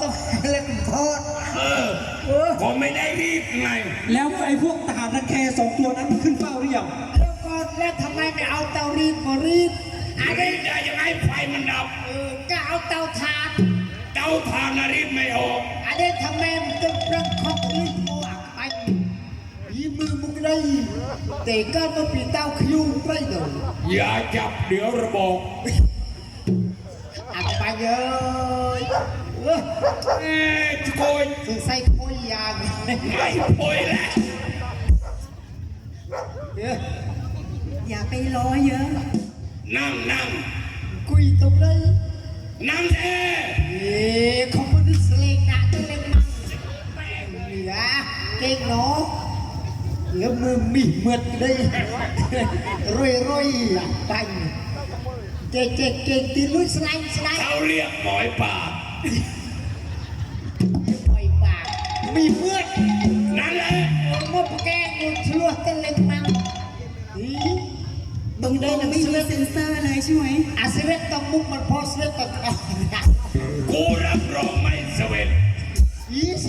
สมัยเล่นโทษเออเออก็ไม่ได้รีบไงแล้วไอ้พวกทหารรังแคสองตัวนั้นมันขึ้นเฝ้าหรือยังแล้วก็แล้วทำไมไม่เอาเตารีดมารีดอันรีนี้บได้ยังไงไฟมันดับ เออก็เอาเตาถ่าน เตาถ่านน่ะรีบไม่ออกอันนี้ทำไมมันต้องเรื่องของรีดโมอักไปยีมือมุกได้แต่ก็มาปีเต้าคิวไปเลยอย่าจับเดี๋ยวระบอกอักไปเลย เออเอ๊ะโกยสงสัยโคยยางไม่โอยแล้วเอออย่าไปล้อเยอะ นั่งนั่งคุยตรงไหนนั่งแท้เอ๊ะเขาไม่ได้สเลงนะตัวเล็กมั้งเหลือเก่งเนาะเหลือมือมีเหมือดได้รวยรวยๆอะไปเก่งเก่งเก่งตีลุยสไลด์สไลด์เขาเรียกหมอยปาก ปล่อยปาก มีเมื่อดนั่นแหละมาปแกงมุชลัวตัวเล็กมั้งอีตรงนี้เราไม่มีเซ็นเซอร์เลยใช่ไหมอาสเวตต้องมุกมันพอสเวตต้องเอากูรับรองไม่สเวตอีส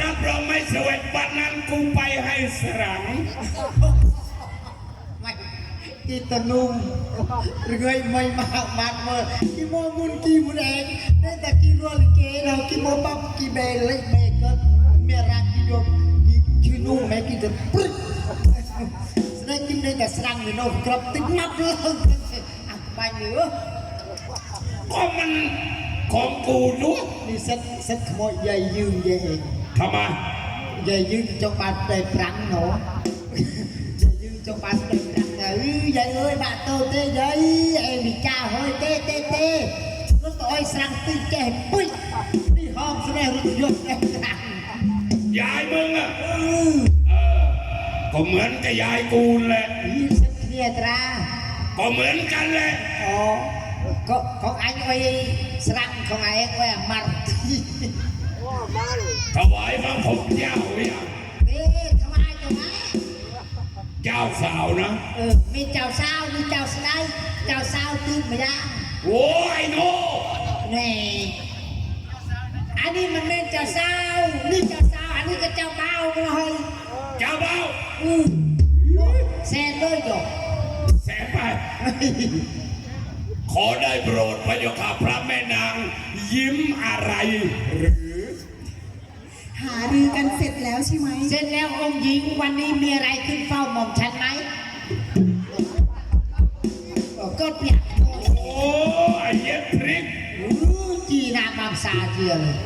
รับรองไม่สเวตวันนั้นกูไปให้สรังไม่ กีตานุ่มเรื่อยไม่มากมากเมื่อกีโมมุนกีมุนเองได้แต่กีรัวลิเกเรากีโมปั๊บกีเบลเลยเมก็เมียรักกียกกีชื่อนุ่มแม่กีจะปึ๊ดแสดงกินได้แต่สรังเลยเนาะกรับติดนับเลยอะไปเหนือก็มันของกูด้วยนี่เซ็ตเซ็ตขโมยใหญ่ยืนใหญ่เองทำไมใหญ่ยืนจงบานไปปรังเนาะใหญ่ยืนจงบานไป ปรังเอ้ยใหญ่เอ้ยบาโตเต้ใหญ่ไอ้มีจ้าเฮ้ยเต้เต้เต้รถอ้อยสรังตีแก่ปุ๊ยนี่ห้องแสดงรถยนต์แรงกลางยายมึงอะเออเออก็เหมือนกับยายกูแหละนี่เซ็ตเคลียร์ตราก็เหมือนกันแหละอ๋อก็ของอันอ้อยสรังของไอ้อ้อยมัดถวายพระผมเจ้าอย่างเต้ จ้าสาวนะ เออ มีเจ้าสาว มีเจ้าสไลด์เจ้าสาวตื่นไม่ได้โอ้ยโน่นี่อันนี้มันเป็นเจ้าสาวนี่เจ้าสาว อันนี้ก็เจ้าเบาเลยเจ้าเบ้าอือแซนเลยหยกแสงไป ขอได้โปรดพระเจ้าค่ะพระแม่นาง ยิ้มอะไรหรือ ใช่ไหมเสร็จแล้วองค์หญิงวันนี้มีอะไรขึ้นเฝ้าหม่อมฉันไหมเออก็เปียกโอ้ยเย็ดพริกอู้จีนาบามซาเจียเลย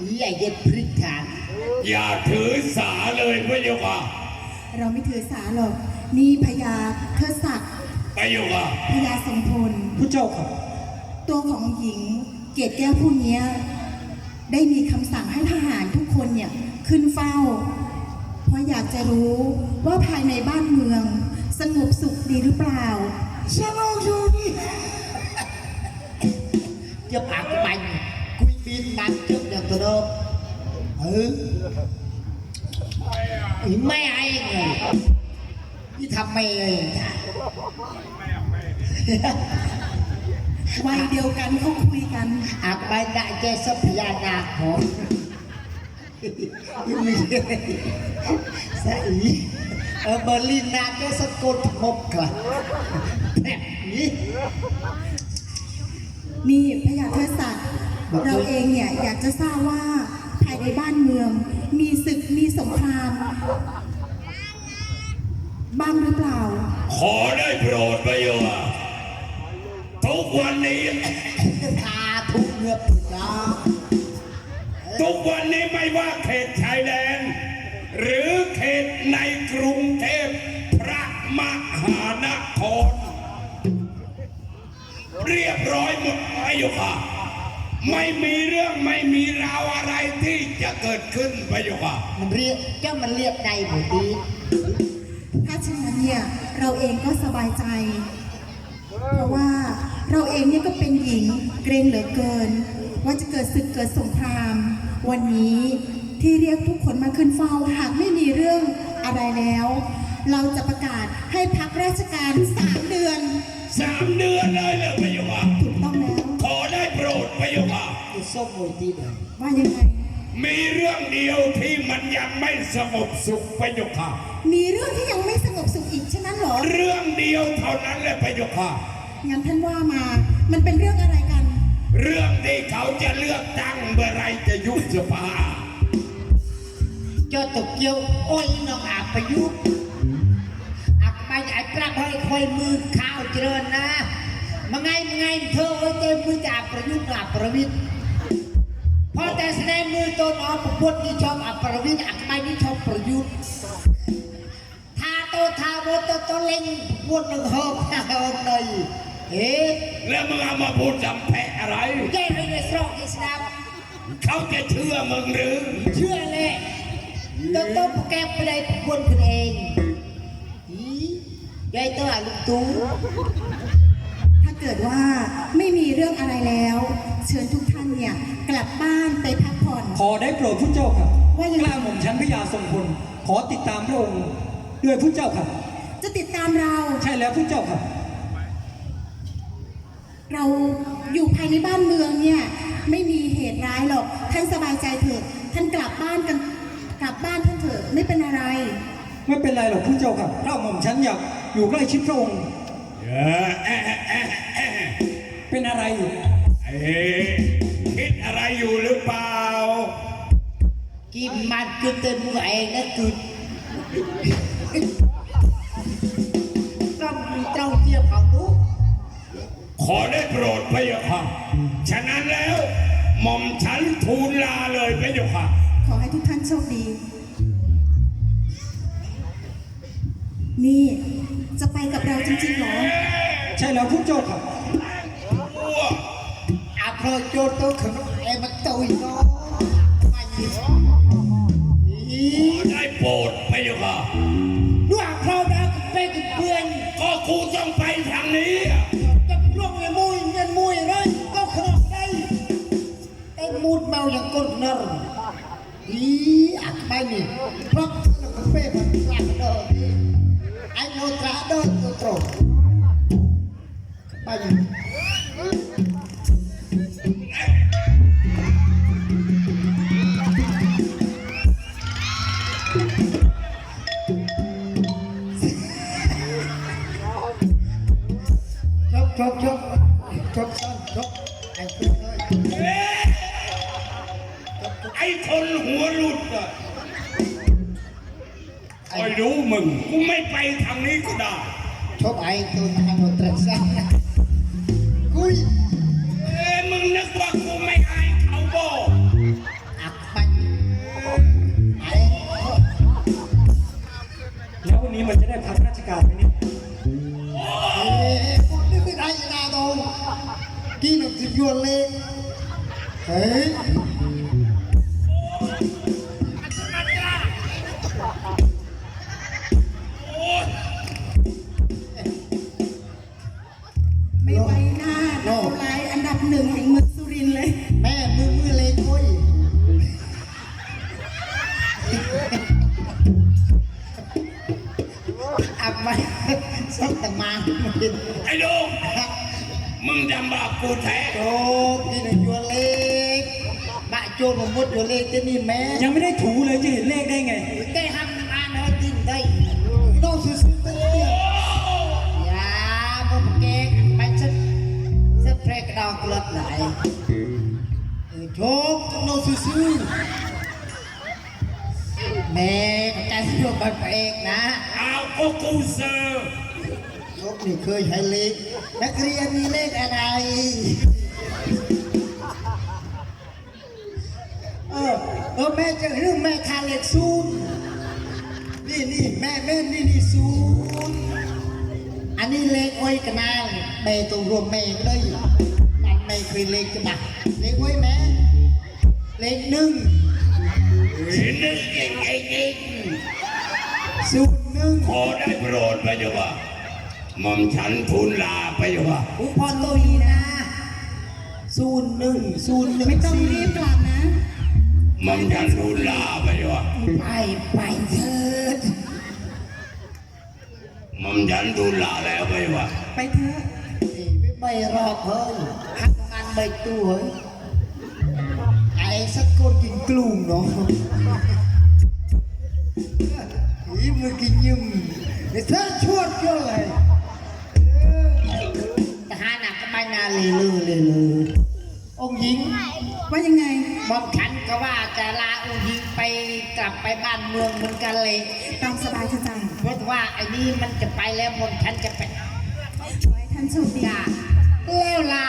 อีไอเย็ดพริกฐานอย่าถือสาเลยพระเจ้าค่ะเราไม่ถือสาหรอก นี่พญาเทดศักดิ์พระเจ้าค่ะพญาสมพลผู้เจ้าค่ะตัวของหญิงเกตแก้วผู้เนี้ยได้มีคำสั่งให้ทหารทุกคนเนี่ย ขึ้นเฝ้า เพราะอยากจะรู้ว่าภายในบ้านเมือง สงบสุขดีหรือเปล่าสนุกอยู่นี่เจะปากไปคุยบินมันเจ้าเดี๋ยวตัวเดิมเอออีแม่เองเลยนี่ทำแม่เองวัยเดียวกันเขาคุยกันอาไปได้เจสพยานาคหอม มีสะอีเออเบอร์ลินนาเจสกดมบกละแบบนี้ นี่พญาเทดศักดิ์เราเองเนี่ยอยากจะทราบว่าภายในบ้านเมือง มีศึกมีสงคราม บ้างหรือเปล่า ขอได้โปรดพระเจ้าค่ะทุกวันนี้ทาทุกเงือบทุกดอก ทุกวันนี้ไม่ว่าเขตชายแดน หรือเขตในกรุงเทพพระมหานครเรียบร้อยหมดพระเจ้าค่ะ ไม่มีเรื่องไม่มีราวอะไรที่จะเกิดขึ้นพระเจ้าค่ะ มันเรียกเจ้ามันเรียกในหมดดีถ้าเช่นนั้นเนี่ยเราเองก็สบายใจ เพราะว่าเราเองเนี่ยก็เป็นหญิงเกรงเหลือเกิน ว่าจะเกิดศึกเกิดสงคราม วันนี้ที่เรียกทุกคนมาขึ้นเฝ้าหากไม่มีเรื่องอะไรแล้ว เราจะประกาศให้พักราชการสามเดือนสามเดือนเลยเลยพระเจ้าค่ะถูกต้องแล้ว ขอได้โปรดพระเจ้าค่ะที่ส้มมวยตีเลยว่ายังไง มีเรื่องเดียวที่มันยังไม่สงบสุขพระเจ้าค่ะมีเรื่องที่ยังไม่สงบสุขอีกฉะนั้นเหรอ เรื่องเดียวเท่านั้นแหละพระเจ้าค่ะงั้นท่านว่ามา มันเป็นเรื่องอะไรกัน เรื่องที่เขาจะเลือกตั้งเมื่อไรจะยุบสภาเจ้าตกเกียวโอ้ยน้องอาประยุกต์อักไปไอ้ปรับให้คอยมือข้าวเจริญนะมาไงมาไงเธอโอ้ยเต็มมือจะอัประยุกต์อัประวิทย์พอแต่แสดงมือตนออกประพวดนี่ชอบอัประวิทย์อักไปนี่ชอบประยุทธ์ทาโตทาโบโตโตเล็งพวดหนึ่งหอบหอบเลย เอ๊ะแล้วมึงเอามาพูดจำแพะอะไรแย่เลยในสรอกอิสลามเขาจะเชื่อมึงหรือ เชื่อเลยต้องต้องแกไปได้คนคนเองอียายตัวลูกตูถ้าเกิดว่าไม่มีเรื่องอะไรแล้ว เชิญทุกท่านเนี่ยกลับบ้านไปพักผ่อนขอได้โปรดพุทธเจ้าค่ะว่ายังไงกล้าหม่อมชั้นพระยาทรงพลขอติดตามพระองค์ด้วยพุทธเจ้าค่ะจะติดตามเรา ใช่แล้วพุทธเจ้าค่ะ เราอยู่ภายในบ้านเมืองเนี่ยไม่มีเหตุร้ายหรอก ท่านสบายใจเถอะท่านกลับบ้านกันกลับบ้านท่านเถอะไม่เป็นอะไร ไม่เป็นไรหรอกพุทธเจ้าค่ะกล้าหม่อมชั้นอยากอยู่ใกล้ชิดพระองค์เออแอะแอะแอะแอะเป็นอะไรอยู่เอ๊ะคิดอะไรอยู่หรือเปล่า กินมันคือเต็มมือเองนะคือ อได้โปรดพระเจ้าค่ะ ฉะนั้นแล้วหม่อมฉันทูลลาเลยพระเจ้าค่ะ ขอให้ทุกท่านโชคดี นี่จะไปกับเราจริงๆเหรอ ใช่แล้วพุทธเจ้าค่ะอาพอโจโตขนมเอ็มันตุยเนาะมันนี่อีขอได้โปรดพระเจ้าค่ะดูอาพอนะก็เป็นเพื่อนก็กูต้องไปทางนี้อะ มูดเมาอย่างก้นนรอีอักไปนี่เพราะมันเป็นมันกลับเดินนี่ไอ้โนตราเดินตัวตรงไปยัง เโชคนี่เคยให้เลขนักเรียนมีเลขอะไร เออเออแม่จะเรื่องแม่ทานเลขศูนย์นี่นี่แม่แม่นี่นี่ศูนย์อันนี้เลขไว้กันนาแม่ต้องรวมแม่ก็ได้นั่นแม่เคยเลขจะบักเลขไว้แม่เลขหนึ่งสินึกเองเองเองศูนย์หนึ่งขอได้โปรดพระเจ้าค่ะ หม่อมฉันทูลลาพระเจ้าค่ะอุปโตยีนะศูนย์หนึ่งศูนย์หนึ่งไม่ต้องรีบกลับนะ หม่อมฉันทูลลาพระเจ้าค่ะไปไปเถิดหม่อมฉันทูลลาแล้วพระเจ้าค่ะไปเถอะนี่ไม่ไปรอเพิ่นหักมันไม่ตัวไอ้สักคนกินกลุ่มเนาะอีมือกินยิ้มไอ้เธอชวดเยอะเลย ไปบ้านเมืองเหมือนกันเลยตามสบายเถอะจ้ะเพราะว่าไอ้นี่มันจะไปแล้วมนฉันจะไปขอให้ท่านโชคดีจ้าแล้วลา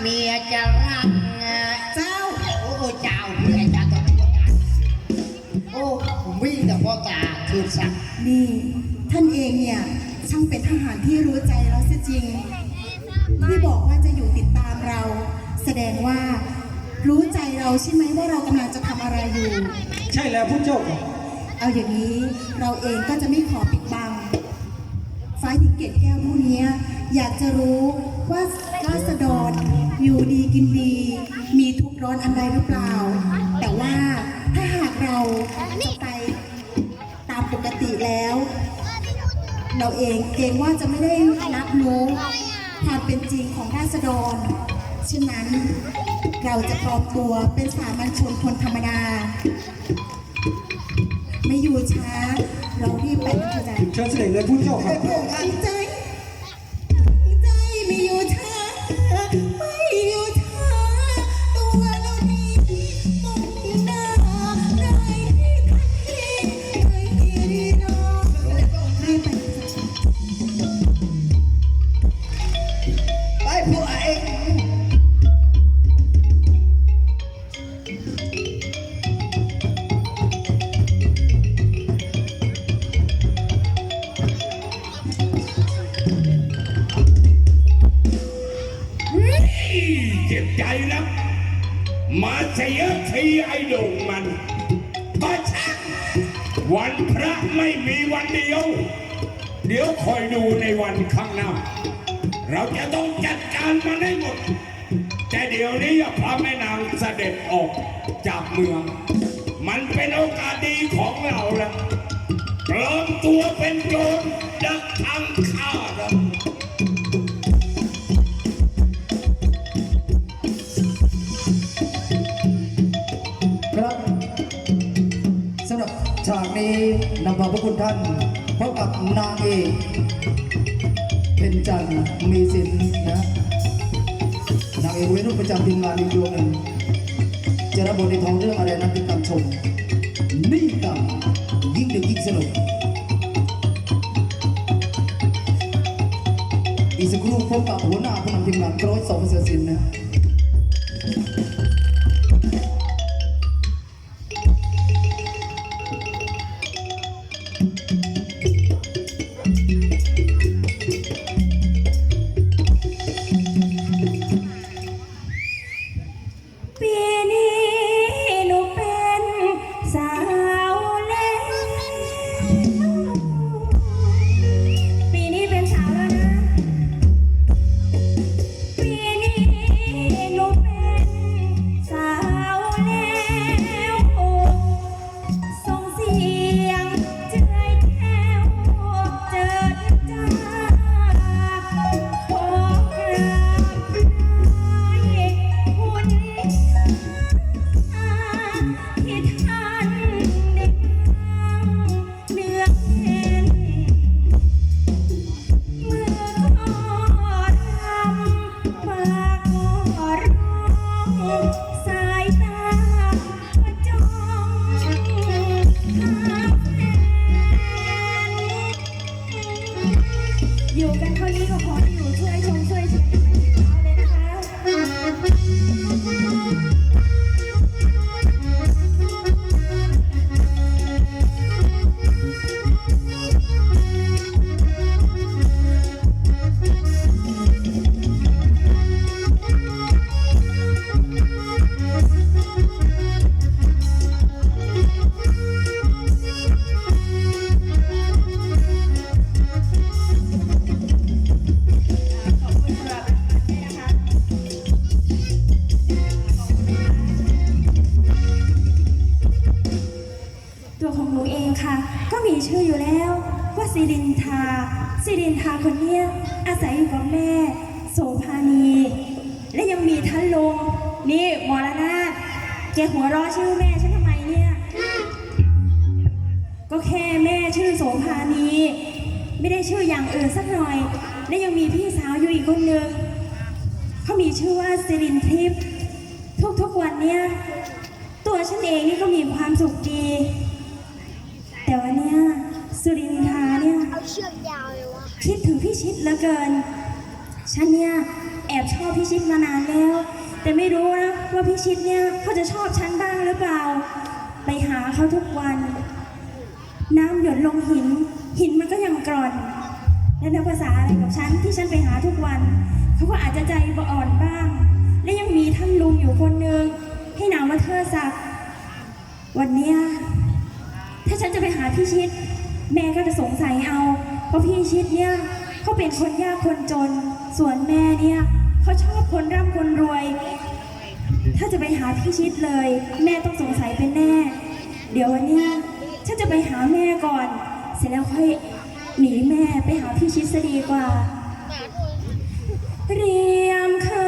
เมียจะรักเจ้าโอ้โอ้เจ้าเพื่อจะต้องทำงานโอ้ผมวิ่งกับพ่อตาคือสักนี่ ท่านเองเนี่ยช่างเป็นทหารที่รู้ใจเราเสียจริงที่บอกว่าจะอยู่ติดตามเรา แสดงว่ารู้ใจเราใช่ไหมว่าเรากำลังจะทำอะไรอยู่ ใช่แล้วผู้เจ้าค่ะเอาอย่างนี้เราเองก็จะไม่ขอปิดบังฟ้าหญิงเกตแก้วผู้นี้อยากจะรู้ว่าราษฎรอยู่ดีกินดี มีทุกร้อนอันใดหรือเปล่า แต่ว่าถ้าหากเราจะไปตามปกติแล้ว เราเองเกรงว่าจะไม่ได้รับรู้ความเป็นจริงของราษฎรฉะนั้นเราจะปลอมตัวเป็นสามัญชนคนธรรมดา ไม่อยู่ช้า เรารีบไปกันเถอะจ้ะเชิญเสด็จเลยผู้เจ้าค่ะดีใจดี เจ็บใจนะมาเสียทีไอ้ด่งมันก็ช่างวันพระไม่มีวันเดียว เดี๋ยวคอยดูในวันข้างหน้า เราจะต้องจัดการมันให้หมด แต่เดี๋ยวนี้พระแม่นางเสด็จออกจากเมือง มันเป็นโอกาสดีของเราแล้วปลอมตัวเป็นโจรดักทางฆ่าเรา พระคุณท่านพบกับนางเอกเพ็ญจันทร์มีสินนะนางเอกเวรุ่นประจำทีมงานอีกดวงหนึ่งจะรับบทในท้องเรื่องอะไรนั้นติดตามชม นี่กับยิ่งดึกยิ่งสนุกอีกสักครู่พบกับหัวหน้าผู้นำทีมงานร้อยสองเสือสินนะ แกหัวเราะชื่อแม่ฉันทำไมเนี่ย ก็แค่แม่ชื่อโสภานี ไม่ได้ชื่ออย่างอื่นสักหน่อย และยังมีพี่สาวอยู่อีกคนนึงเขามีชื่อว่าสิรินทิพย์ทุกๆวันเนี่ย ตัวฉันเองนี่ก็มีความสุขดี แต่วันเนี้ยสุรินทาเนี่ย เอาเชือกยาวเลยวะ คิดถึงพี่ชิดเหลือเกิน ฉันเนี่ย แอบชอบพี่ชิดมานานแล้ว แต่ไม่รู้นะว่าพี่ชิดเนี่ยเขาจะชอบฉันบ้างหรือเปล่า ไปหาเขาทุกวัน น้ำหยดลงหิน หินมันก็ยังกร่อน แล้วนับภาษาอะไรกับฉันที่ฉันไปหาทุกวัน เขาก็อาจจะใจอ่อนบ้าง และยังมีท่านลุงอยู่คนหนึ่งให้นามว่าเธอศักวันเนี้ยถ้าฉันจะไปหาพี่ชิด แม่ก็จะสงสัยเอา เพราะพี่ชิดเนี่ยเขาเป็นคนยากคนจน ส่วนแม่เนี่ย เขาชอบคนร่ำคนรวย ถ้าจะไปหาพี่ชิดเลย แม่ต้องสงสัยเป็นแน่ เดี๋ยววันเนี้ยฉันจะไปหาแม่ก่อน เสร็จแล้วค่อยหนีแม่ไปหาพี่ชิดซะดีกว่า เรียมค่ะ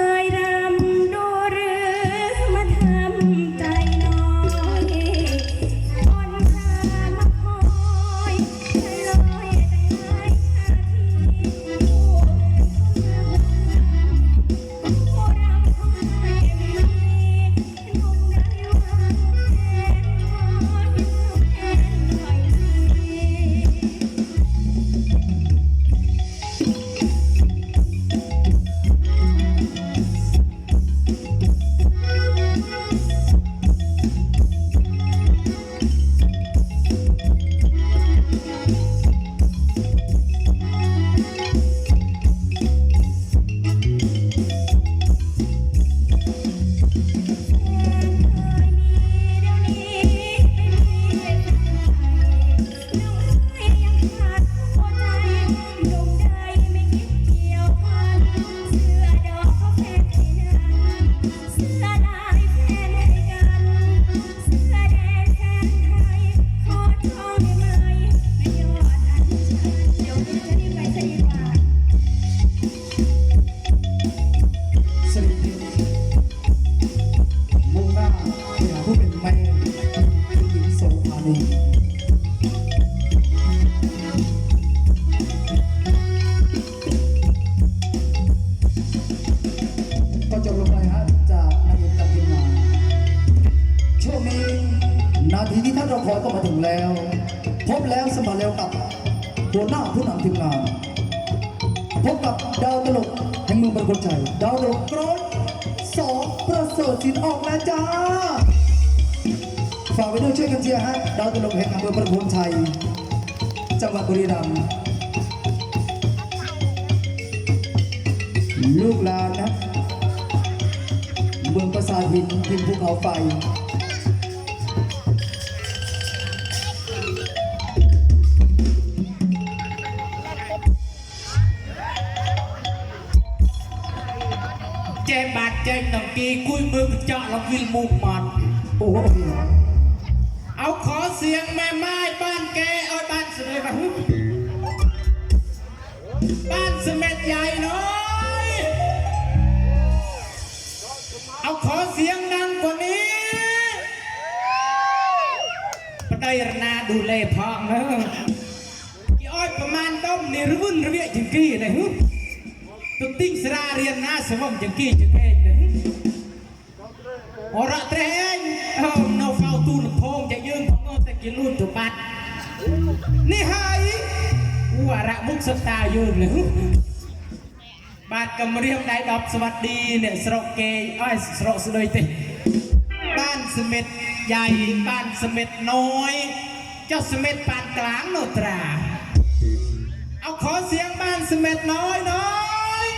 เจนังกีกุ้ยมือจ่ะลับวิลมุกมันโอ้โหเอาขอเสียงแม่ไม้บ้านแกอเอาบ้านเสม็ดบ้านเสม็ดใหญ่น้อยเอาขอเสียงดังกว่านี้ปเดรนาดูเลพ่อเนอะอ้อยประมาณต้มในรุ่นระเบียจังกี้นะฮึนตุ้งติ้งสราเรียนนาสมองจังกี้จังเพ่ អរៈត្រេអញនៅកៅទូលំភងតែយើងផងនោះតែគេលួចទៅបាត់នេះហើយអ៊ូអរៈមុខសត្តាយើងលើបាទកម្រាមដៃ10ស្វាឌីអ្នកស្រុកគេអើយស្រុកស្ដីទេបានសមិទ្ធយ៉ៃបានសមិទ្ធណយចុះសមិទ្ធបានក្លាងនោះត្រាអោខោសៀងបានសមិទ្ធណយណយ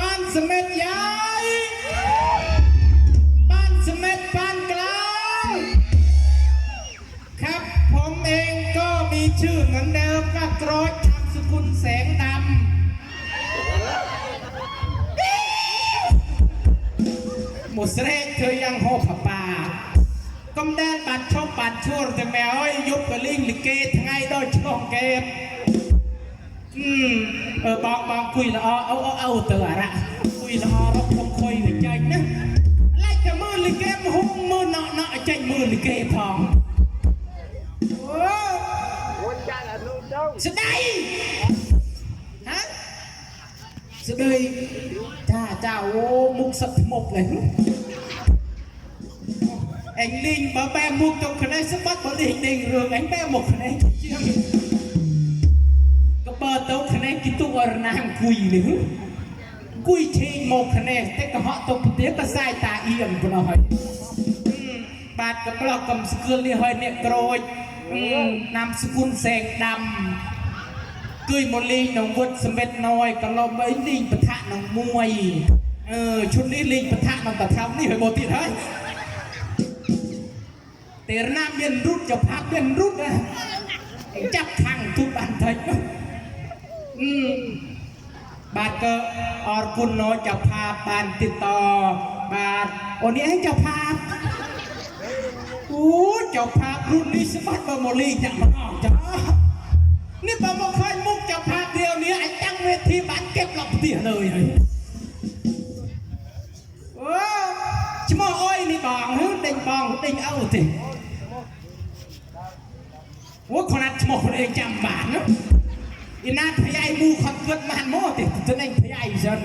បានសមិទ្ធយ៉ៃ มีชื่อเหมือนเดิมก็กรอยนามสกุลแสงดำหมูสเรกเธอยังโหผป่าកំដែនបាត់ឈប់បាត់ឈួរតែម៉ែអើយយប់កលីងលីគេថ្ងៃដូចឆ្លងកេបអឺអឺបងបងគួយល្អអូអូអូទៅអារ៉ា យល្អរកខ្ញុំខុយវិច័យណាឡាច់តែមើលលីកេមហុងមើលណក់ណក់ចេញមើលលីកេផង ស្ដីហ៎ស្ដីចាចាអូមុខសឹកថ្មប់លេអញលីងបើបែមុខទៅខ្នេះស្បាត់បើលីងដេញរឿងអញបែមុខខ្នេះជាងកបើទៅខ្នេះគិតទុកអរណាងគួយនេះគួយឆេងមកខ្នេះតែកុហកទៅផ្ទះក៏សាយតាអៀងប៉ុណ្ណោះហើយបាទកំឡោះកំស្គលនេះហើយអ្នកក្រូចណាំស្គុនសែងដាំ គួយមកលេងក្នុងវត្តសមិទ្ធណយក៏លំអីលេងបឋៈក្នុងមួយអឺឈុតនេះលេងបឋៈក្នុងបឋមនេះហើយមកទៀតហើយ តែរណាមានរុតចផាប់មានរុតណាចាប់ខាងទុបបានតិចអឺបាទក៏អរគុណណចផាបបានតិតតបាទអូនេះឯងចផាបអូចផាបរុននេះស្បាត់បើមកលីចាក់មកអស់ចា នេះបើមកខ្វាញ់មុខចផាតរាវនេះអញតាំងវេធីបានគេបឡប់ផ្ទះលើហើយអូឈ្មោះអុយនេះបងហឺដេញបងដេញអូទេអូខណាត់ឈ្មោះខ្លួនឯងចាំបានណាអ៊ីណាភ័យមូខត់គិតបានមកទេទៅឯងភ័យសិន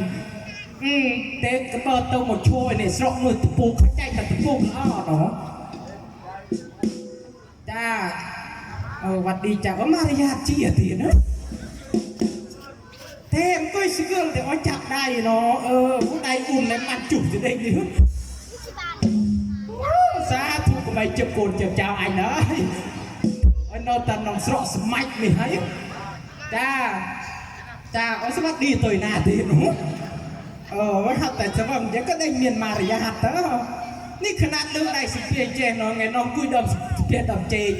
អឺតែកបទៅមកឈួយនេះស្រុកមើលតពូខ្ចៃតែតពូល្អដល់តា ចាអឺវត្តឌីចាអមារយាទជាទៀតណាតែអង្គុយស្គលតែអត់ចាប់ដៃណអឺពួកដៃអ៊ុនតែមិនជុះទៅដេកនេះសាធុកុំឲ្យជឹកកូនជឹកចៅអញហើយ ឲ្យនៅតែក្នុងស្រុកស្មាច់នេះហើយចាចាអត់ស្មាត់ឌីទៅណាទៀតនោះអូហត់តែស្មឹងយ៉ាងក៏ដេញមានមារយាទទៅនេះខណៈលើដៃសិភាចេះនោះថ្ងៃនោះគួយដល់សិភាដល់ជេង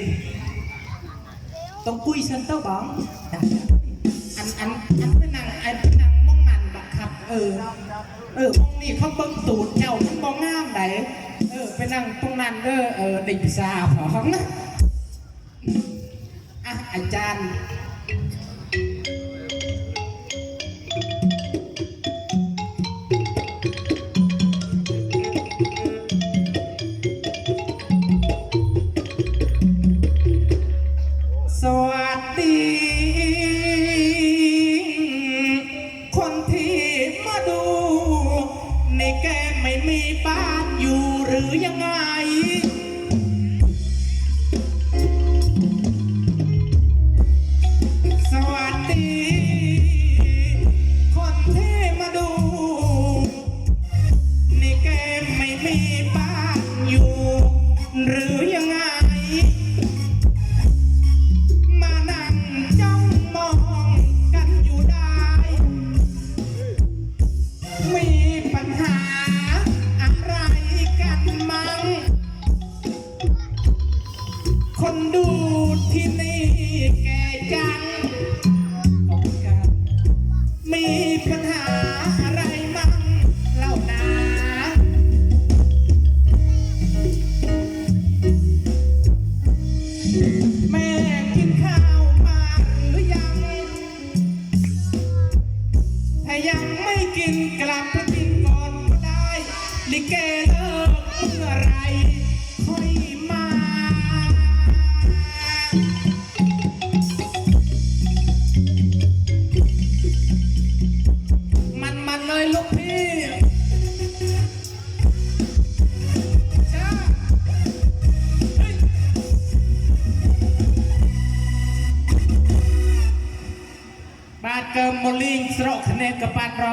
ต้องคุยฉันเต้าบ้องอันอันอันเป็นนางอันเป็นนางมองนันบักครับ เออ เออมองนี่เขาเบิ้งตูดเจ้ามันมองงามไหนเออเป็นนางตรงนั้นเออเออดิบซาของอะอาจารย์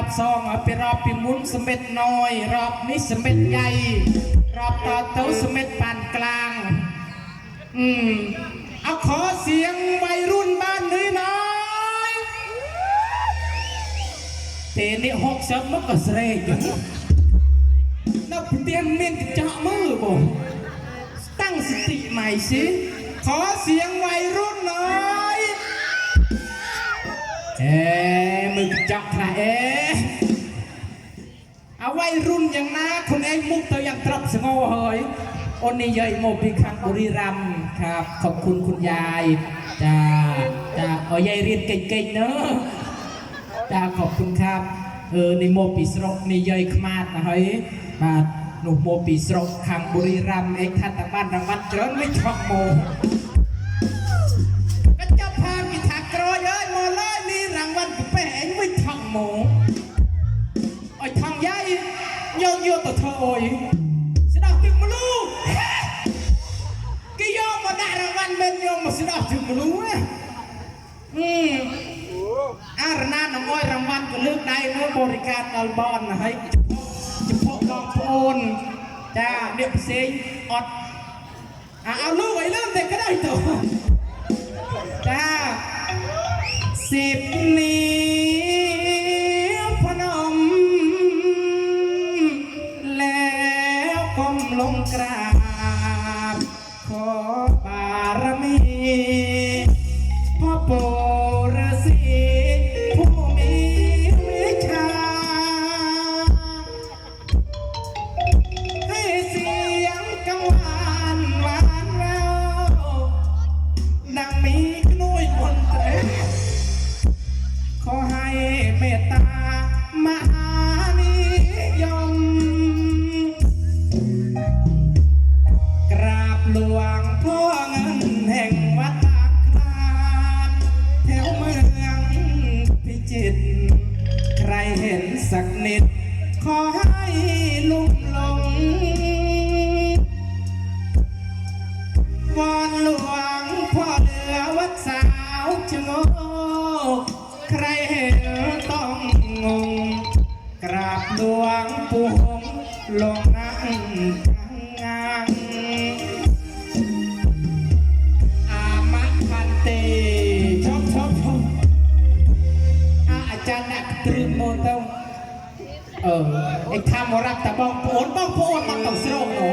รับซองไปรับปิมุนสมเด็น้อย รอบนี้สมเดใหญ่รอบต่อเต้าสมเดปานกลาง อืมเอาขอเสียงวัยรุ่นบ้านนี้หน่อยเตนี่หกสับมักกระเสรกนับเตียนเมียนเจาะมือบ่ตั้งสติใหม่สิ ขอเสียงวัยรุ่นหน่อย เอ๊มึงจับทะเอ๊ะเอาไว้รุ่นอย่างน้าคนเองมุกเธอยังตรับสงอเฮยอนนี้ใหญ่โมบิคังบุรีรัมครับ ขอบคุณคุณยายจ้าจ้าเอายายเรียนเก่งๆเนอะจ้าขอบคุณครับเออในโมปีสรกในยายขมาดนะเฮ้ยมาหนูโมปีสรกคังบุรีรัมเองท่านตะบ้านรางวัลเจริญไม่ชอบโม យស្ដោះទឹកមនុស្សគេយកមកដាក់រង្វាន់មិនយកមកស្ដោះទឹកមនុស្សណាអារណានំអុយរង្វាន់ក៏លើកដៃមួយបរិការដល់បនហើយចំពោះបងប្អូនចាអ្នកផ្សេងអត់អាឲ្យលោកឲ្យលើកតែក្តៅទៅចាសិបនេះ วงพ่อเหลือวัดสาวชะโงใครเห็นต้องงง กราบหลวงปู่หงลงนั่งทางงานอามะพันเตชอบชอบชอบอาอาจารย์นักตรึมโมเตงเออไอ้ทำมรับแต่บอกปวดบอกปวดมันต้องสโลกหนู